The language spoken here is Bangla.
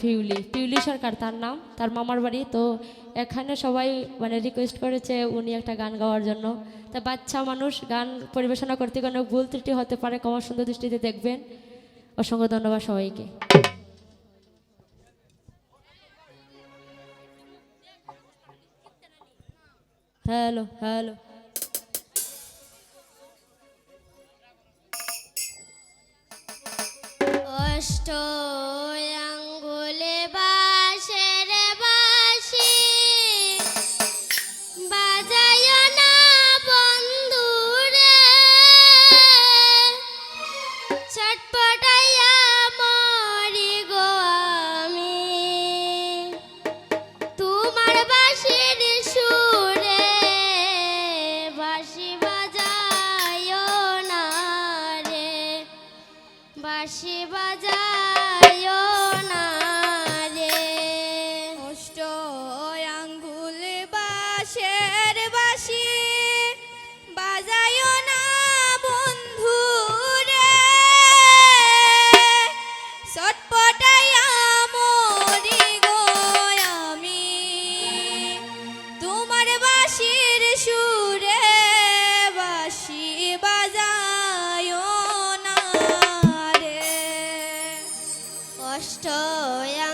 পিউলি। পিউলি সরকার, তার নাম, তার মামার বাড়ি। তো এখানে সবাই মানে রিকোয়েস্ট করেছে উনি একটা গান গাওয়ার জন্য। তা বাচ্চা মানুষ গান পরিবেশনা করতে কোনো ভুল ত্রুটি হতে পারে কমার সুন্দর দৃষ্টিতে দেখবেন। অসংখ্য ধন্যবাদ সবাইকে। Hello hello. অষ্ট বাজায় না রে অষ্ট